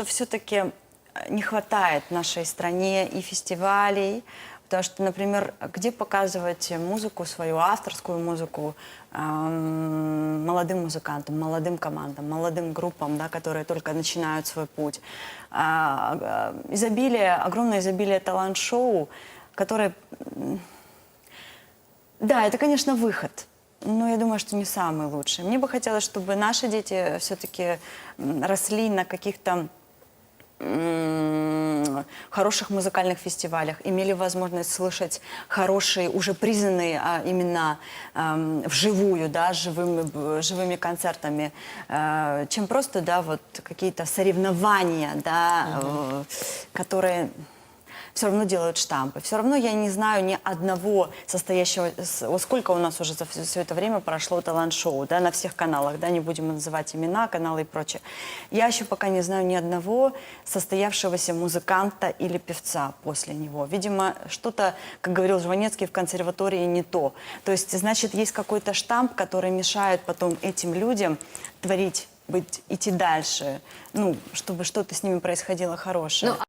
что все-таки не хватает нашей стране и фестивалей, потому что, например, где показывать музыку, свою авторскую музыку эм, молодым музыкантам, молодым командам, молодым группам, да, которые только начинают свой путь. А, э, изобилие, огромное изобилие талант-шоу, которые да, это, конечно, выход. Но я думаю, что не самый лучший. Мне бы хотелось, чтобы наши дети все-таки росли на каких-то хороших музыкальных фестивалях, имели возможность слышать хорошие, уже признанные а, имена ам, вживую, да, живыми, б- живыми концертами, э, чем просто, да, вот какие-то соревнования, да, э, которые все равно делают штампы. Все равно я не знаю ни одного состоящего... Вот сколько у нас уже за все, это время прошло талант-шоу, да, на всех каналах, да, не будем называть имена, каналы и прочее. Я еще пока не знаю ни одного состоявшегося музыканта или певца после него. Видимо, что-то, как говорил Жванецкий, в консерватории не то. То есть, значит, есть какой-то штамп, который мешает потом этим людям творить быть, идти дальше, ну, чтобы что-то с ними происходило хорошее. Ну,